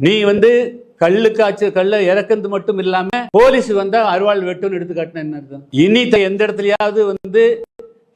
நீ வந்து கல்லு காய்ச்ச கல்ல இறக்குறது மட்டும் இல்லாம போலீஸ் வந்தா அருவாள் வெட்டுன்னு எடுத்து காட்டின என்ன அர்த்தம்? இனி எந்த இடத்துலயாவது வந்து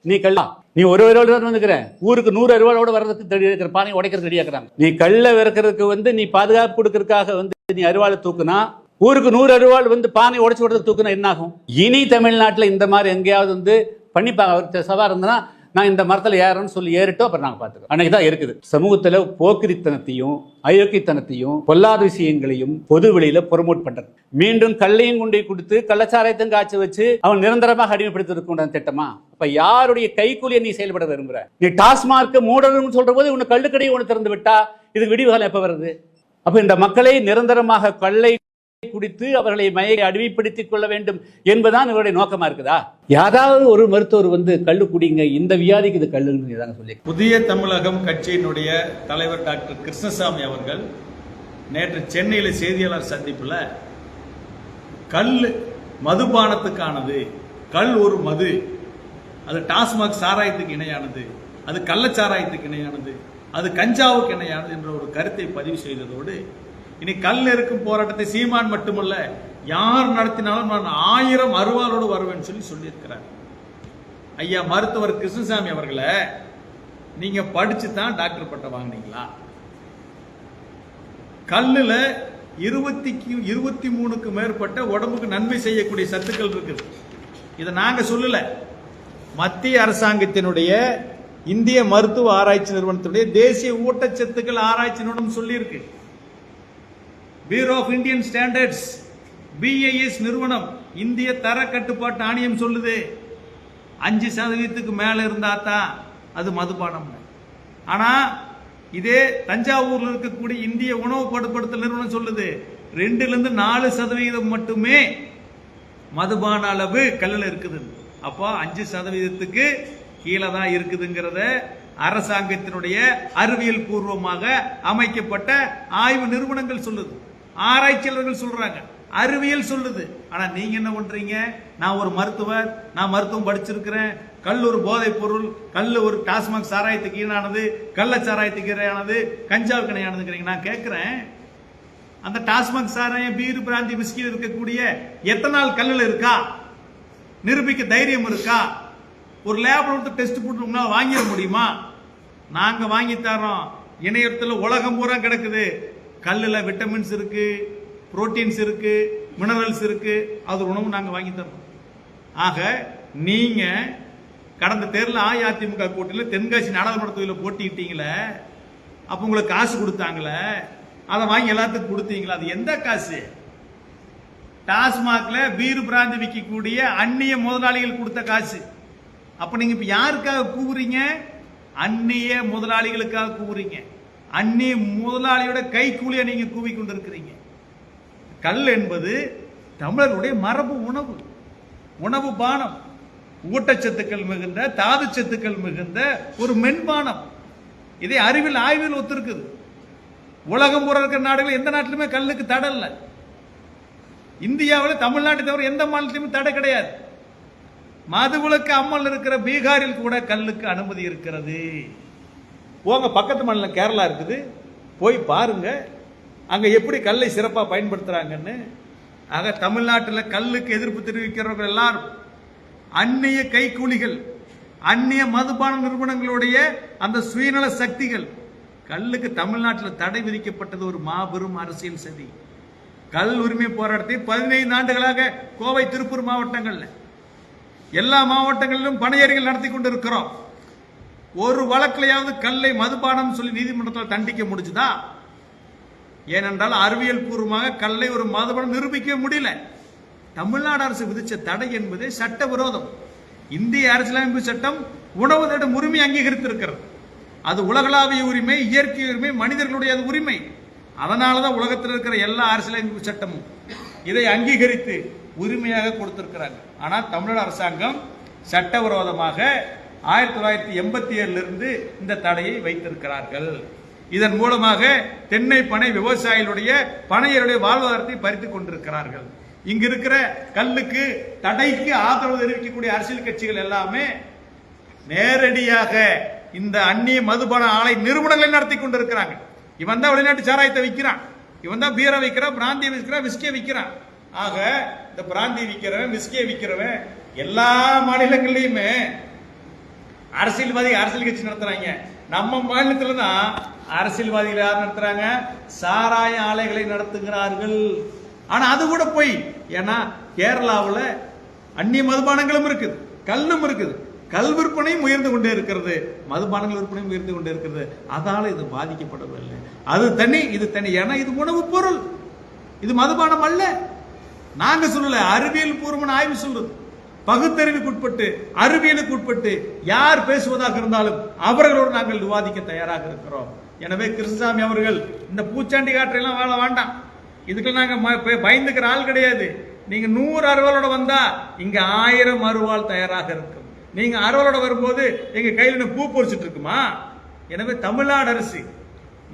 நீ கல்லா. நீ ஒரு அருவாள் தான் வந்துக்கிற ஊருக்கு நூறு அருவாளோட வர்றதுக்கு ரெடி இருக்கிற பானை உடைக்கிறது ரெடியாக்குறாங்க நீ கல்ல விறக்கிறதுக்கு வந்து நீ பாதுகாப்பு கொடுக்கறதுக்காக வந்து நீ அருவாளை தூக்குனா ஊருக்கு நூறு அருவாள் வந்து பானை உடைச்சு விடுறதுக்கு தூக்குனா என்ன ஆகும்? இனி தமிழ்நாட்டில் இந்த மாதிரி எங்கேயாவது வந்து பண்ணிப்பாங்க அவர்கிட்ட சவா இருந்தனா நான் இந்த மரத்தில் ஏறேன்னு சொல்லி ஏறிட்டோம் அப்புறம் நாங்கள் பார்த்துக்கோம் அன்னைக்கு தான் இருக்குது. சமூகத்தில் போக்கிரித்தனத்தையும் அயோக்கியத்தனத்தையும் பொல்லாத விஷயங்களையும் பொது வெளியில ப்ரொமோட் பண்றது. மீண்டும் கல்லையும் கொண்டு கொடுத்து கள்ளச்சாராயத்தையும் காய்ச்சி வச்சு அவன் நிரந்தரமாக அடிமைப்படுத்திருக்க திட்டமா? அப்ப யாருடைய கைக்கூலியை நீ செயல்பட விரும்புற? நீ டாஸ்மார்க் மூடணும்னு சொல்ற போது உனக்கு கள்ளுக்கடையை ஒன்று திறந்து விட்டா இதுக்கு விடிவு எப்போ எப்ப வருது? அப்ப இந்த மக்களை நிரந்தரமாக கல்லை குடித்து அவர்களை மயை அடிமைப்படுத்திக் கொள்ள வேண்டும் என்பதுதான் இவருடைய நோக்கமா இருக்குதா? யாராவது ஒரு மருத்துவர் வந்து கள்ளு குடிங்க இந்த வியாதிக்கு இது கல்லுன்னு சொல்லி புதிய தமிழகம் கட்சியினுடைய தலைவர் டாக்டர் கிருஷ்ணசாமி அவர்கள் நேற்று சென்னையில் செய்தியாளர் சந்திப்பில் கல் மதுபானத்துக்கானது கல் ஒரு மது அது டாஸ்மாக் சாராயத்துக்கு இணையானது அது கள்ளச்சாராயத்துக்கு இணையானது அது கஞ்சாவுக்கு இணையானது என்ற ஒரு கருத்தை பதிவு செய்ததோடு இனி கல் இருக்கும் போராட்டத்தை சீமான் மட்டுமல்ல யார் நடத்தினாலும் நான் ஆயிரம் அருவாளோடு வருவேன் சொல்லி சொல்லியிருக்கிறார். ஐயா மருத்துவர் கிருஷ்ணசாமி அவர்களை நீங்க படிச்சு தான் டாக்டர் பட்டம் வாங்குனீங்களா? கல்லுல இருபத்திக்கு இருபத்தி மூணுக்கு மேற்பட்ட உடம்புக்கு நன்மை செய்யக்கூடிய சத்துக்கள் இருக்குது. இதை நாங்க சொல்லல. மத்திய அரசாங்கத்தினுடைய இந்திய மருத்துவ ஆராய்ச்சி நிறுவனத்துடைய தேசிய ஊட்டச்சத்துக்கள் ஆராய்ச்சி நிறுவனம் சொல்லியிருக்கு. Bureau of Indian standards BIS நிறுவனம் இந்திய தர கட்டுப்பாட்டு ஆணையம் சொல்லுது. அஞ்சு சதவீதத்துக்கு மேலே இருந்தா தான் அது மதுபானம். ஆனால் இதே தஞ்சாவூரில் இருக்கக்கூடிய இந்திய உணவு படுப்படுத்தல் நிறுவனம் சொல்லுது ரெண்டுலேருந்து நாலு சதவீதம் மட்டுமே மதுபான அளவு கல்லில் இருக்குது. அப்போ அஞ்சு சதவீதத்துக்கு கீழே தான் இருக்குதுங்கிறத அரசாங்கத்தினுடைய அறிவியல் பூர்வமாக அமைக்கப்பட்ட ஆய்வு நிறுவனங்கள் சொல்லுது. ஆராய்ச்சியாளர்கள் சொல்றாங்க. அறிவியல் சொல்லுது. ஆனா நீங்க என்ன பண்றீங்க? நான் ஒரு மருத்துவர் நான் மருத்துவம் படிச்சிருக்கிறேன். கல் ஒரு போதைப் பொருள் கல் ஒரு டாஸ்மாக் சாராயத்துக்கு ஈடானது கள்ள சாராயத்துக்கு இணையானது கஞ்சாவுக்கு இணையானதுங்கிறீங்க நான் கேட்கிறேன் அந்த டாஸ்மாக் சாராயம் பீர் பிராந்தி பிஸ்கில் இருக்கக்கூடிய எத்தனால் கல்லில் இருக்கா? நிரூபிக்க தைரியம் இருக்கா? ஒரு லேப்ல கொடுத்து டெஸ்ட் போட்டு வாங்கிட முடியுமா? நாங்கள் வாங்கி தரோம் இணையத்தில் உலகம் பூரா கிடக்குது. கல்லில் விட்டமின்ஸ் இருக்கு புரோட்டீன்ஸ் இருக்கு மினரல்ஸ் இருக்கு அது உணவு நாங்கள் வாங்கி தரோம் ஆக நீங்க கடந்த தேர்தல் அஇஅதிமுக கூட்டத்தில் தென்காசி நாடாளுமன்ற தொகுதியில் போட்டிக்கிட்டீங்களே அப்போ உங்களுக்கு காசு கொடுத்தாங்களே அதை வாங்கி எல்லாத்துக்கும் கொடுத்தீங்களா அது எந்த காசு? டாஸ்மாக்ல பீர் பிராந்தி விற்கக்கூடிய அந்நிய முதலாளிகள் கொடுத்த காசு. அப்ப நீங்க இப்ப யாருக்காக கூவுறீங்க? அந்நிய முதலாளிகளுக்காக கூவுறீங்க. அந்நிய முதலாளியோட கைக்கூலியை நீங்கள் நீங்க கூவி கொண்டிருக்கிறீங்க கல் என்பது தமிழருடைய மரபு உணவு. உணவு பானம். ஊட்டச்சத்துக்கள் மிகுந்த தாது சத்துக்கள் மிகுந்த ஒரு மென்பானம். இதை அறிவில் ஆய்வில் ஒத்திருக்குது. உலகம் பூரா இருக்கிற நாடுகள் எந்த நாட்டிலுமே கல்லுக்கு தடை இல்லை. இந்தியாவில் தமிழ்நாட்டை தவிர எந்த மாநிலத்திலுமே தடை கிடையாது. மதுவிலக்கு அம்மல் இருக்கிற பீகாரில் கூட கல்லுக்கு அனுமதி இருக்கிறது. போங்க பக்கத்து மாநிலம் கேரளா இருக்குது. போய் பாருங்கள் அங்கே எப்படி கல்லை சிறப்பாக பயன்படுத்துகிறாங்கன்னு ஆக தமிழ்நாட்டில் கல்லுக்கு எதிர்ப்பு தெரிவிக்கிறவர்கள் எல்லாரும் அந்நிய கைக்கூலிகள் அந்நிய மதுபான நிறுவனங்களுடைய அந்த சுயநல சக்திகள் கல்லுக்கு தமிழ்நாட்டில் தடை விதிக்கப்பட்டது ஒரு மாபெரும் அரசியல் சதி. கல் உரிமை போராட்டத்தை பதினைந்து ஆண்டுகளாக கோவை திருப்பூர் மாவட்டங்களில் எல்லா மாவட்டங்களிலும் பணியறிகள் நடத்தி கொண்டிருக்கிறோம். ஒரு வழக்கிலையாவது கல்லை மதுபானம் சொல்லி நீதிமன்றத்தில் தண்டிக்க முடிஞ்சுதா? ஏனென்றால் அறிவியல் பூர்வமாக கல்லை ஒரு மதுபானம் நிரூபிக்க முடியல. தமிழ்நாடு அரசு விதித்த தடை என்பது சட்ட விரோதம் இந்திய அரசியலமைப்பு சட்டம் உணவு தேடும் உரிமை அங்கீகரித்திருக்கிறது. அது உலகளாவிய உரிமை இயற்கை உரிமை மனிதர்களுடைய அது உரிமை. அதனால தான் உலகத்தில் இருக்கிற எல்லா அரசியலமைப்பு சட்டமும் இதை அங்கீகரித்து உரிமையாக கொடுத்திருக்கிறாங்க. ஆனால் தமிழக அரசாங்கம் சட்டவிரோதமாக ஆயிரத்தி தொள்ளாயிரத்தி எண்பத்தி ஏழுல இருந்து இந்த தடையை வைத்திருக்கிறார்கள். இதன் மூலமாக தென்னை பனை விவசாயிகளுடைய பனையருடைய வாழ்வாதாரத்தை பறித்துக் கொண்டிருக்கிறார்கள். இங்க இருக்கிற கல்லுக்கு தடைக்கு ஆதரவு தெரிவிக்கக்கூடிய அரசியல் கட்சிகள் எல்லாமே நேரடியாக இந்த அந்நிய மதுபான ஆலை நிறுவனங்களை நடத்தி கொண்டிருக்கிறாங்க. இவன் தான் வெளிநாட்டு சாராயத்தை விற்கிறான். இவன் தான் பீரை விற்கிறான் பிராந்தியை விற்கிறான் விஸ்கியை விற்கிறான். ஆக இந்த பிராந்தி விற்கிறவன் விஸ்கியை விற்கிறவன் எல்லா மாநிலங்கள்லையுமே அரசியல்வாதி அரசியல் கட்சி நடத்துறாங்க. நம்ம மாநிலத்தில் தான் அரசியல்வாதிகள் யார் நடத்துறாங்க? சாராய ஆலைகளை நடத்துகிறார்கள். ஆனா அது கூட போய் ஏன்னா கேரளாவில் அந்நிய மதுபானங்களும் இருக்குது கல்லும் இருக்குது. கல் விற்பனையும் உயர்ந்து கொண்டே இருக்கிறது. மதுபானங்கள் விற்பனையும் உயர்ந்து கொண்டே இருக்கிறது. அதால இது பாதிக்கப்படவில்லை. அது தனி இது தனி. ஏன்னா இது உணவுப் பொருள். இது மதுபானம் அல்ல. நாங்க சொல்லல அறிவியல் பூர்வமான ஆய்வு சொல்றது. பகுத்தறிவுக்குட்பட்டு அறிவியலுக்கு உட்பட்டு யார் பேசுவதாக இருந்தாலும் அவர்களோடு நாங்கள் விவாதிக்க தயாராக இருக்கிறோம். எனவே கிருஷ்ணசாமி அவர்கள் இந்த பூச்சாண்டி காற்றையெல்லாம் வாழ வேண்டாம். இதுக்கு நாங்கள் ம- பயந்துக்கிற ஆள் கிடையாது. நீங்க நூறு அறுவலோட வந்தா இங்க ஆயிரம் அறுவாள் தயாராக இருக்கும். நீங்க அறுவலோட வரும்போது எங்க கையில இன்னும் பூ பொறிச்சிட்டு இருக்குமா? எனவே தமிழ்நாடு அரசு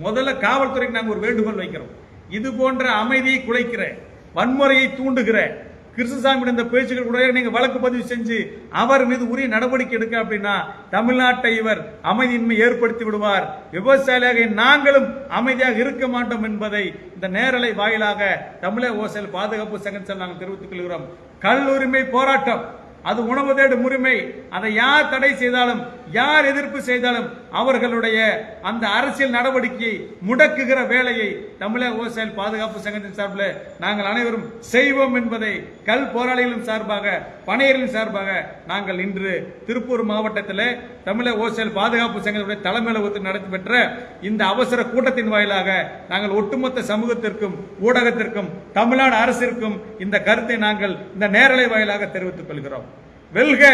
முதல்ல காவல்துறைக்கு நாங்கள் ஒரு வேண்டுகோள் வைக்கிறோம். இது போன்ற அமைதியை குலைக்கிற வன்முறையை தூண்டுகிற கிருஷ்ணசாமி இந்த பேச்சுகள் கூட நீங்க வழக்கு பதிவு செஞ்சு அவர் மீது உரிய நடவடிக்கை எடுக்க அப்படின்னா தமிழ்நாட்டை இவர் அமைதியின்மை ஏற்படுத்தி விடுவார். விவசாயியாக நாங்களும் அமைதியாக இருக்க மாட்டோம் என்பதை இந்த நேரலை வாயிலாக தமிழக ஓசையில் பாதுகாப்பு சங்கத்தில் நாங்கள் தெரிவித்துக் கொள்கிறோம். கல் உரிமை போராட்டம். அது உணவு தேடும் உரிமை. அதை யார் தடை செய்தாலும் யார் எதிர்ப்பு செய்தாலும் அவர்களுடைய அந்த அரசியல் நடவடிக்கையை முடக்குகிற வேலையை தமிழக விவசாயிகள் பாதுகாப்பு சங்கத்தின் சார்பில் நாங்கள் அனைவரும் செய்வோம் என்பதை கல் போராளிகளின் சார்பாக பணியர்களின் சார்பாக நாங்கள் இன்று திருப்பூர் மாவட்டத்தில் தமிழக விவசாயிகள் பாதுகாப்பு சங்கத்துடைய நடத்தி பெற்ற இந்த அவசர கூட்டத்தின் வாயிலாக நாங்கள் ஒட்டுமொத்த சமூகத்திற்கும் ஊடகத்திற்கும் தமிழ்நாடு அரசிற்கும் இந்த கருத்தை நாங்கள் இந்த நேரலை வாயிலாக தெரிவித்துக் கொள்கிறோம். வெல்க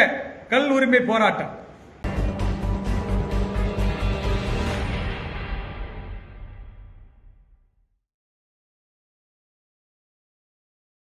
கல் உரிமை போராட்டம்.